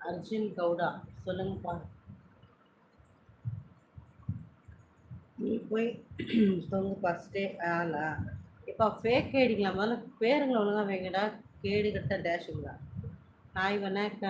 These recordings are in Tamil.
அர்ஜுன் கவுடா சொல்லுங்கப்பா நீ போய் தொங்கு ஃபஸ்ட்டே ஆளா இப்போ ஃபேக் ஐடிங்களா முதல்ல பேருங்களை ஒழுங்காக வைங்கடா. கேடு கட்ட டேஷுங்களா ஹாய் க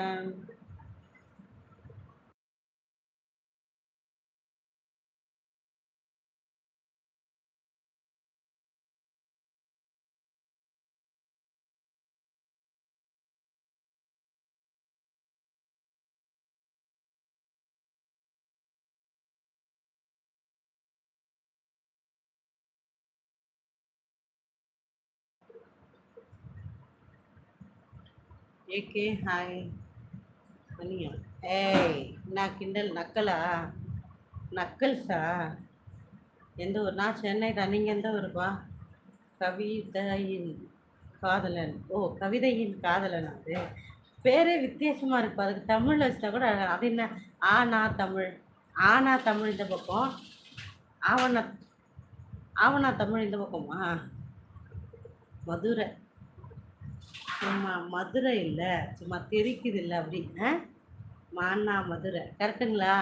ஏகே ஹாய் மணியா ஏய் நான் கிண்டல் நக்கலா நக்கல்ஸா எந்த ஊர்? நான் சென்னை தான் நீங்கள் எந்த ஊருப்பா? கவிதையின் காதலன். ஓ கவிதையின் காதலன் அது. பேரே வித்தியாசமாக இருக்கும் அதுக்கு தமிழில் வச்சுட்டா கூட அது என்ன? ஆனா தமிழ். ஆனா தமிழ் இந்த பக்கம். ஆவணா ஆவணா தமிழ் இந்த பக்கமா? மதுரை. சும்மா மதுரை இல்லை சும்மா தெரிக்குது இல்லை அப்படின்னு. ஆ மானா மதுரை. கரெக்டுங்களா?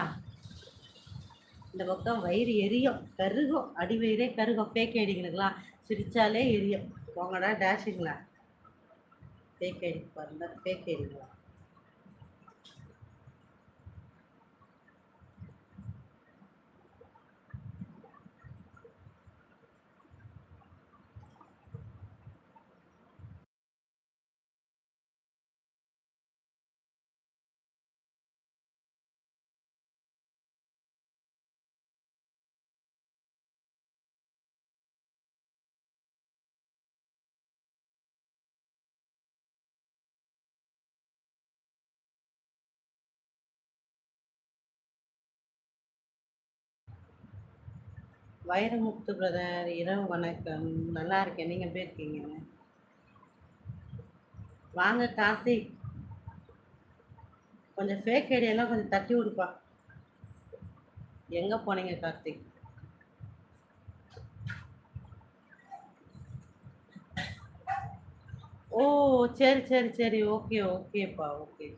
இந்த பக்கம் வயிறு எரியும். கருகும். அடி வயிறே கருகும் ஃபேக் ஐடிங்களுக்கெல்லாம் சிரித்தாலே எரியும். போங்கடா டேஷுங்களா ஃபேக் ஐடி பாருங்க. ஃபேக் ஐடிங்களா வைரமுத்து பிரதர் இரவு வணக்கம். நல்லா இருக்கேன். நீங்கள் எப்படி இருக்கீங்க? வாங்க கார்த்திக். கொஞ்சம் ஃபேக் ஐடியெல்லாம் கொஞ்சம் தட்டி விடுப்பா. எங்கே போனீங்க கார்த்திக்? ஓ சரி சரி சரி. ஓகே ஓகேப்பா ஓகே.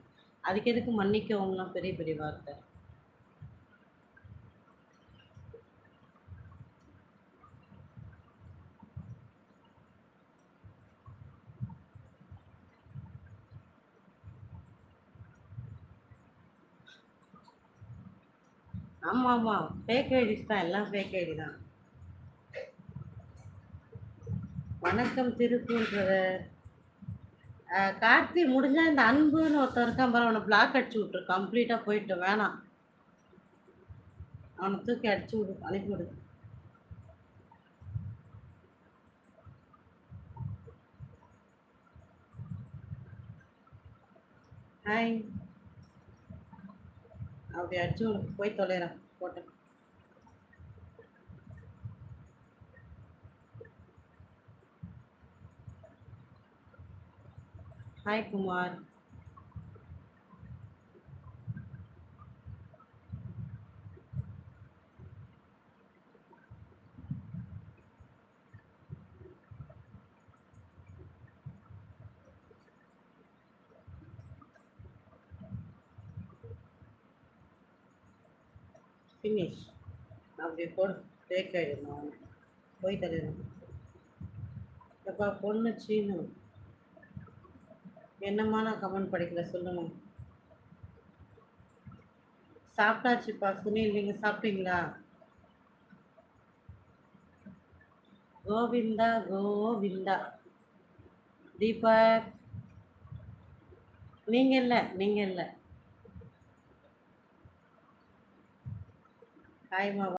அதுக்கு எதுக்கு மன்னிக்கவுங்களாம் பெரிய பெரிய வார்த்தை. ஆமாம் ஆமாம் ஃபேக் ஐடிஸ் தான். எல்லாம் ஃபேக் ஐடி தான். வணக்கம் திருப்பூர் கார்த்தி முடிஞ்சா இந்த அன்புன்னு ஒருத்தன் இருக்கான் பாரு. அவனை பிளாக் அடிச்சு விட்ரு கம்ப்ளீட்டாக போயிட்டு வேணாம். அவனை தூக்கி அடிச்சு விடு. அனுப்பிவிடு ஹாய் அப்படி அடிச்சு உனக்கு போய் தொலைறேன் போட்டேன் ஹாய் குமார் ஃபினிஷ் அப்படி போடு ஃபேக் ஆகிடணும் போய் தரணும் எப்பா பொண்ணு சீனு. என்னம்மா நான் கமெண்ட் படிக்கல சொல்லுங்க சாப்பிட்டாச்சுப்பா சுனில் நீங்கள் சாப்பிட்டீங்களா? கோவிந்தா கோவிந்தா. தீபக். நீங்கள் இல்லை நீங்கள் இல்லை. Ai, uma